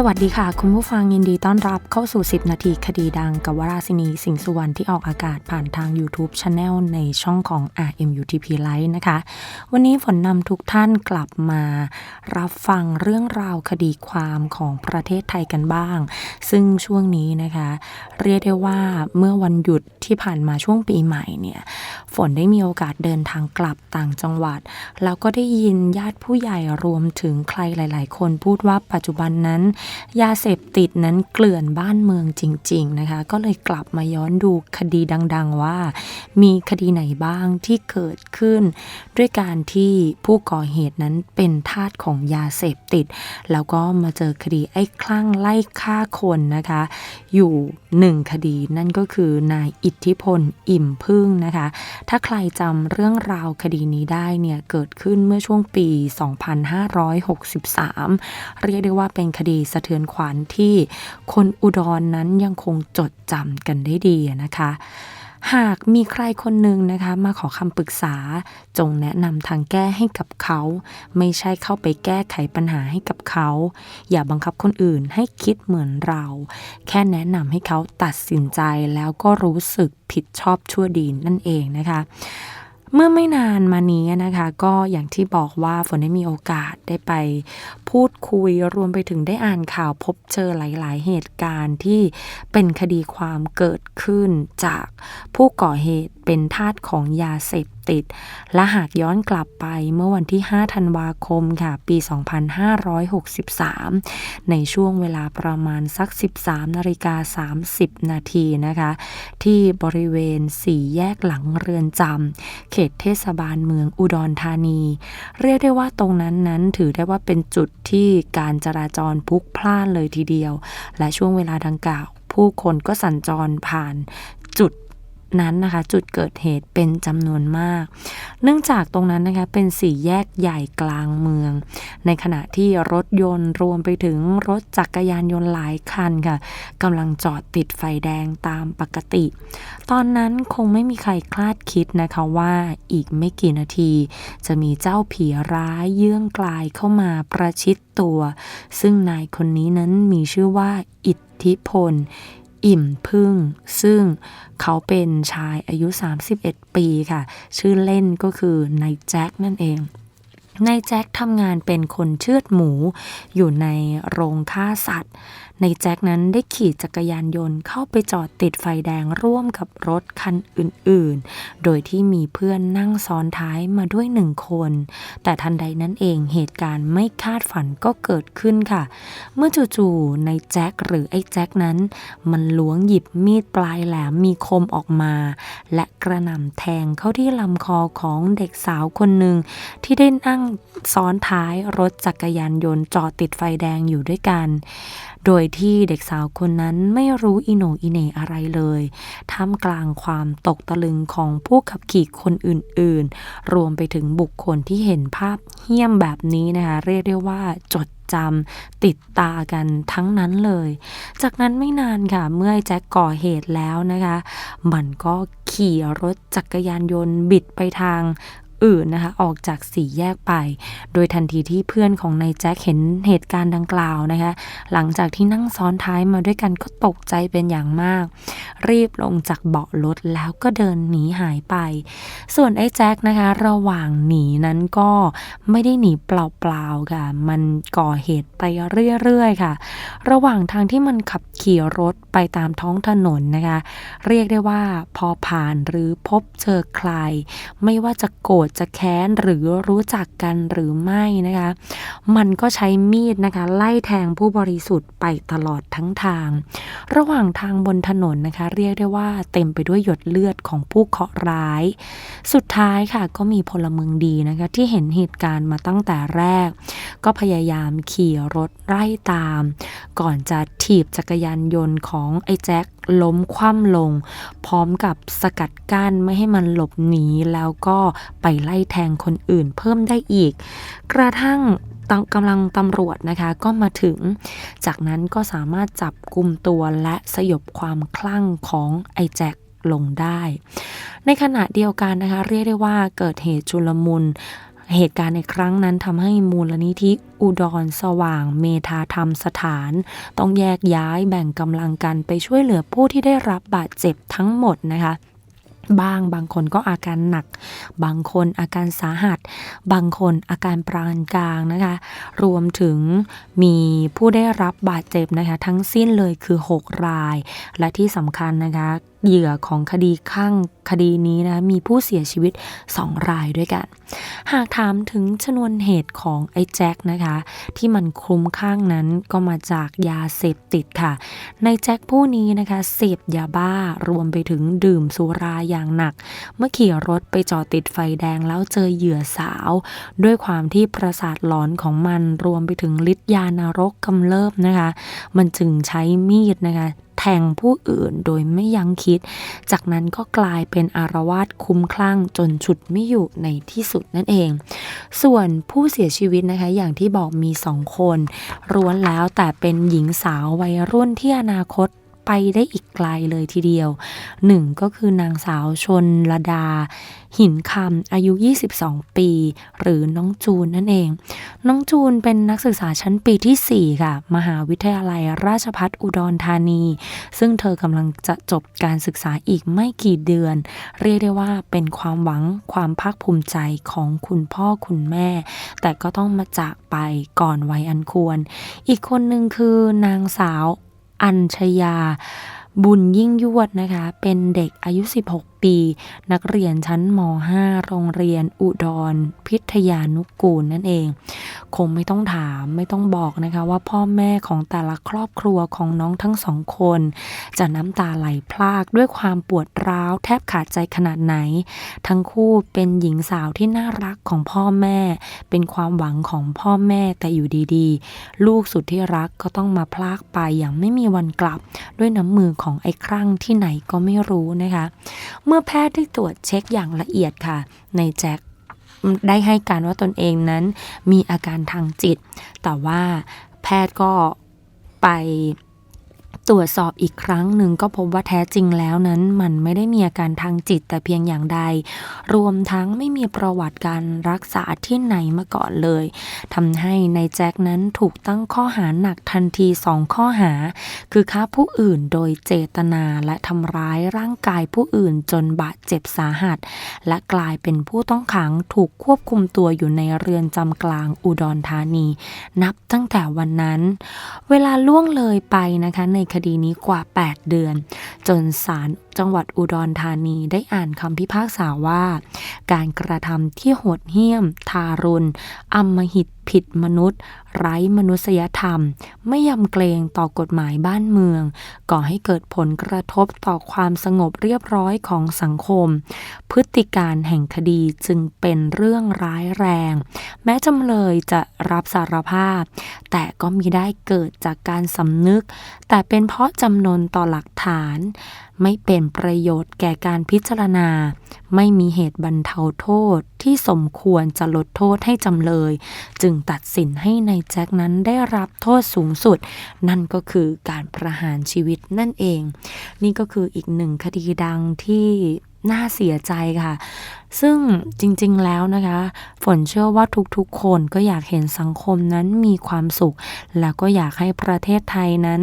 สวัสดีค่ะ คุณผู้ฟังยินดีต้อนรับเข้าสู่ 10 นาทีคดีดังกับวราศินีสิงสุวรรณที่ออกอากาศผ่านทาง YouTube Channel ในช่องของ RMUTP Live นะคะ วันนี้ฝนนำทุกท่านกลับมา รับฟังเรื่องราวคดีความของประเทศไทยกันบ้าง ซึ่งช่วงนี้นะคะ เรียกได้ว่าเมื่อวันหยุดที่ผ่านมาช่วงปีใหม่เนี่ยฝนได้มีโอกาสเดินทางกลับต่างจังหวัด แล้วก็ได้ยินญาติผู้ใหญ่รวมถึงใครหลาย ๆ คนพูดว่าปัจจุบันนั้นยาเสพติดนั้นเกลื่อนบ้านเมืองจริง ๆนะคะ ก็เลยกลับมาย้อนดูคดีดัง ๆ ว่า มีคดีไหนบ้างที่เกิดขึ้น ด้วยการที่ผู้ก่อเหตุนั้นเป็นทาสของยาเสพติด แล้วก็มาเจอคดีไอ้คลั่งไล่ฆ่าคนนะคะ อยู่หนึ่งคดีนั่นก็คือนายอิทธิพลอิ่มพึ่งนะคะ ถ้าใครจำเรื่องราวคดีนี้ได้เนี่ยเกิดขึ้นเมื่อช่วงปี 2563 เรียกได้ว่าเป็นคดีสะเทือนขวัญที่คนอุดรนนั้นยังคงจดจำกันได้ดีนะคะหากมีใครคนหนึ่งนะคะมาขอคำปรึกษา จงแนะนำทางแก้ให้กับเขา ไม่ใช่เข้าไปแก้ไขปัญหาให้กับเขา อย่าบังคับคนอื่นให้คิดเหมือนเรา แค่แนะนำให้เขาตัดสินใจแล้วก็รู้สึกผิดชอบชั่วดีนั่นเองนะคะเมื่อไม่นานมานี้นะคะ ก็อย่างที่บอกว่าฝนได้มีโอกาสได้ไปพูดคุยรวมไปถึงได้อ่านข่าวพบเจอหลาย ๆ เหตุการณ์ที่เป็นคดีความเกิดขึ้นจากผู้ก่อเหตุเป็นทาสของยาเสพติด และหากย้อนกลับไปเมื่อวันที่ 5 ธันวาคมค่ะ ปี 2563 ในช่วงเวลาประมาณสัก 13นาฬิกา30 นาทีนะคะ ที่บริเวณสี่แยกหลังเรือนจำเขตเทศบาลเมืองอุดรธานี เรียกได้ว่าตรงนั้นนั้นถือได้ว่าเป็นจุดที่การจราจรพลุกพล่านเลยทีเดียว และช่วงเวลาดังกล่าว ผู้คนก็สัญจรผ่านจุด นั้นนะคะจุดเกิดเหตุเป็นจำนวนมาก เนื่องจากตรงนั้นนะคะเป็นสี่แยกใหญ่กลางเมือง ในขณะที่รถยนต์รวมไปถึงรถจักรยานยนต์หลายคันค่ะกำลังจอดติดไฟแดงตามปกติ ตอนนั้นคงไม่มีใครคลาดคิดนะคะว่าอีกไม่กี่นาที จะมีเจ้าผีร้ายเยื่องกลายเข้ามาประชิดตัว ซึ่งนายคนนี้นั้นมีชื่อว่าอิทธิพล อิ่มพึ่ง ซึ่งเขาเป็นชายอายุ 31 ปีค่ะ ชื่อเล่นก็คือนายแจ็คนั่นเอง นายแจ็คทำงานเป็นคนเชือดหมู อยู่ในโรงฆ่าสัตว์ในแจ็คนั้นได้ขี่จักรยานยนต์เข้าไปจอดติดไฟแดงร่วมกับรถคันอื่นๆ โดยที่มีเพื่อนนั่งซ้อนท้ายมาด้วยหนึ่งคน แต่ทันใดนั้นเองเหตุการณ์ไม่คาดฝันก็เกิดขึ้นค่ะ เมื่อจู่ๆในแจ็คหรือไอ้แจ็คนั้น มันล้วงหยิบมีดปลายแหลมมีคมออกมา และกระหน่ำแทงเข้าที่ลำคอของเด็กสาวคนหนึ่งที่ได้นั่งซ้อนท้ายรถจักรยานยนต์จอดติดไฟแดงอยู่ด้วยกัน โดยที่เด็กสาวคนนั้นไม่รู้อิโนอิเนอะไรเลย ท่ามกลางความตกตะลึงของผู้ขับขี่คนอื่นๆ รวมไปถึงบุคคลที่เห็นภาพเหี้ยมแบบนี้นะคะ เรียกได้ว่าจดจำติดตากันทั้งนั้นเลย จากนั้นไม่นานค่ะ เมื่อแจ็คก่อเหตุแล้วนะคะ มันก็ขี่รถจักรยานยนต์บิดไปทาง อื่นนะคะออกจากสี่แยกไป โดยทันทีที่เพื่อนของนายแจ็คเห็นเหตุการณ์ดังกล่าวนะคะ หลังจากที่นั่งซ้อนท้ายมาด้วยกันก็ตกใจเป็นอย่างมาก รีบลงจากเบาะรถแล้วก็เดินหนีหายไป ส่วนไอ้แจ็คนะคะ ระหว่างหนีนั้นก็ไม่ได้หนีเปล่าๆค่ะ มันก่อเหตุไปเรื่อยๆค่ะ ระหว่างทางที่มันขับขี่รถไปตามท้องถนนนะคะ เรียกได้ว่าพอผ่านหรือพบเจอใคร ไม่ว่าจะโกรธธจะแค้นหรือรู้จักกันหรือไม่นะคะ มันก็ใช้มีดนะคะ ไล่แทงผู้บริสุทธิ์ไปตลอดทั้งทาง ระหว่างทางบนถนนนะคะ เรียกได้ว่าเต็มไปด้วยหยดเลือดของผู้เคราะห์ร้าย สุดท้ายค่ะก็มีพลเมืองดีนะคะ ที่เห็นเหตุการณ์มาตั้งแต่แรก ก็พยายามขี่รถไล่ตาม ก่อนจะถีบจักรยานยนต์ของไอ้แจ็คล้มคว่ำลง พร้อมกับสกัดกั้นไม่ให้มันหลบหนีแล้วก็ไปไล่แทงคนอื่นเพิ่มได้อีก กระทั่งกำลังตำรวจนะคะก็มาถึง จากนั้นก็สามารถจับกลุ่มตัวและสยบความคลั่งของไอแจ็คลงได้ ในขณะเดียวกันนะคะเรียกได้ว่าเกิดเหตุชุลมุนเหตุการณ์ในครั้งนั้นทำให้มูลนิธิอุดรสว่างเมธาธรรมสถาน ต้องแยกย้ายแบ่งกำลังกันไปช่วยเหลือผู้ที่ได้รับบาดเจ็บทั้งหมดนะคะ บ้าง บางคนก็อาการหนัก บางคนอาการสาหัส บางคนอาการปานกลางนะคะ รวมถึงมีผู้ได้รับบาดเจ็บนะคะ ทั้งสิ้นเลยคือ 6 ราย และที่สำคัญนะคะเหยื่อของคดีข้างคดีนี้นะมีผู้เสียชีวิต 2 รายด้วยกัน หากถามถึงชนวนเหตุของไอ้แจ็คนะคะ ที่มันคลุ้มข้างนั้นก็มาจากยาเสพติดค่ะ ในแจ็คผู้นี้นะคะเสพยาบ้ารวมไปถึงดื่มสุราอย่างหนัก เมื่อขี่รถไปจอดติดไฟแดงแล้วเจอเหยื่อสาว ด้วยความที่ประสาทหลอนของมันรวมไปถึงฤทธิ์ยานรกกำเริบนะคะ มันจึงใช้มีดนะคะ แทงผู้อื่นโดยไม่ยั้งคิด จากนั้นก็กลายเป็นอารวาสคุ้มคลั่งจนฉุดไม่อยู่ในที่สุดนั่นเอง ส่วนผู้เสียชีวิตนะคะอย่างที่บอกมีสองคนร้วนแล้วแต่เป็นหญิงสาววัยรุ่นที่อนาคต ไปได้อีกไกลเลยทีเดียว หนึ่งก็คือนางสาวชนลดา หินคำอายุ 22 ปี หรือน้องจูนนั่นเอง น้องจูนเป็นนักศึกษาชั้นปีที่ 4 ค่ะ มหาวิทยาลัยราชพัฒอุดรธานี ซึ่งเธอกำลังจะจบการศึกษาอีกไม่กี่เดือน เรียกได้ว่าเป็นความหวังความภาคภูมิใจของคุณพ่อคุณแม่ แต่ก็ต้องมาจากไปก่อนวัยอันควร อีกคนหนึ่งคือนางสาว อัญชยา บุญยิ่งยวดนะคะ เป็นเด็กอายุ 16ปี นักเรียนชั้นม .5 โรงเรียนอุดร พิทยานุกูลนั่นเอง คงไม่ต้องถามไม่ต้องบอกนะคะว่าพ่อแม่ของแต่ละครอบครัวของน้องทั้งสองคน จะน้ำตาไหลพรากด้วยความปวดร้าวแทบขาดใจขนาดไหน ทั้งคู่เป็นหญิงสาวที่น่ารักของพ่อแม่ เป็นความหวังของพ่อแม่แต่อยู่ดีๆ ลูกสุดที่รักก็ต้องมาพลากไปอย่างไม่มีวันกลับ ด้วยน้ำมือของไอ้ครั่งที่ไหนก็ไม่รู้นะคะเมื่อแพทย์ได้ตรวจเช็คอย่างละเอียดค่ะ ในแจ็คได้ให้การว่าตนเองนั้นมีอาการทางจิต แต่ว่าแพทย์ก็ไป ตรวจสอบอีกครั้งหนึ่งก็พบว่าแท้จริงแล้วนั้น มันไม่ได้มีอาการทางจิตแต่เพียงอย่างใด รวมทั้งไม่มีประวัติการรักษาที่ไหนมาก่อนเลยทำให้ในแจ็คนั้นถูกตั้งข้อหาหนักทันทีสองข้อหา คือฆ่าผู้อื่นโดยเจตนาและทำร้ายร่างกายผู้อื่นจนบาดเจ็บสาหัส และกลายเป็นผู้ต้องขังถูกควบคุมตัวอยู่ในเรือนจำกลางอุดรธานี นับตั้งแต่วันนั้น เวลาล่วงเลยไปนะคะในคดีนี้กว่า 8 เดือน จนศาลจังหวัดอุดรธานีได้อ่านคำพิพากษาว่า การกระทำที่โหดเหี้ยม ทารุณอำมหิตผิดมนุษย์ ไร้มนุษยธรรม ไม่ยำเกรงต่อกฎหมายบ้านเมือง ก่อให้เกิดผลกระทบต่อความสงบเรียบร้อยของสังคม พฤติการแห่งคดีจึงเป็นเรื่องร้ายแรง แม้จำเลยจะรับสารภาพ แต่ก็มีได้เกิดจากการสำนึก แต่เป็นเพราะจำนนต่อหลักฐาน ไม่เป็นประโยชน์แก่การพิจารณา ไม่มีเหตุบรรเทาโทษที่สมควรจะลดโทษให้จำเลย จึงตัดสินให้ในายแจ็คนั้นได้รับโทษสูงสุด นั่นก็คือการประหารชีวิตนั่นเอง นี่ก็คืออีกหนึ่งคดีดังที่น่าเสียใจค่ะ ซึ่งจริงๆแล้วนะคะ ฝนเชื่อว่าทุกๆ คนก็อยากเห็นสังคมนั้นมีความสุข แล้วก็อยากให้ประเทศไทยนั้น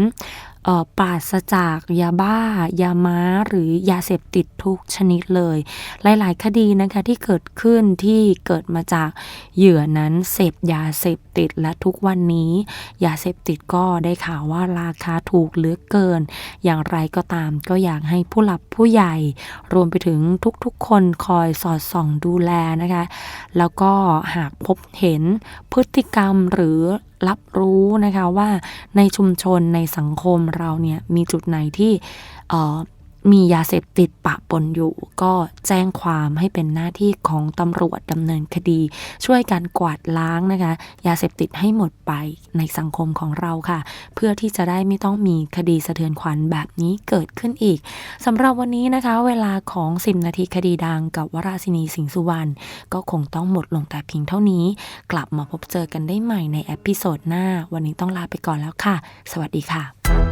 ปราศจากยาบ้า ยาม้า หรือยาเสพติดทุกชนิดเลย หลาย ๆ คดีนะคะที่เกิดขึ้นที่เกิดมาจากเหยื่อนั้นเสพยาเสพติดและทุกวันนี้ ยาเสพติดก็ได้ข่าวว่าราคาถูกเหลือเกิน อย่างไรก็ตามก็อยากให้ผู้หลับผู้ใหญ่ รวมไปถึงทุก ๆ คนคอยสอดส่องดูแลนะคะ แล้วก็หากพบเห็นพฤติกรรมหรือรับรู้นะคะว่าในชุมชนในสังคมเราเนี่ยมีจุดไหนที่เออมียาเสพติดปะปนอยู่ ก็แจ้งความให้เป็นหน้าที่ของตำรวจดำเนินคดี ช่วยกันกวาดล้างนะคะ ยาเสพติดให้หมดไปในสังคมของเราค่ะ เพื่อที่จะได้ไม่ต้องมีคดีสะเทือนขวัญแบบนี้เกิดขึ้นอีกสำหรับวันนี้นะคะ เวลาของ 10 นาทีคดีดังกับวราศินีสิงห์สุวรรณก็คงต้องหมดลงแต่เพียงเท่านี้ กลับมาพบเจอกันได้ใหม่ในเอพิโซดหน้า วันนี้ต้องลาไปก่อนแล้วค่ะ สวัสดีค่ะ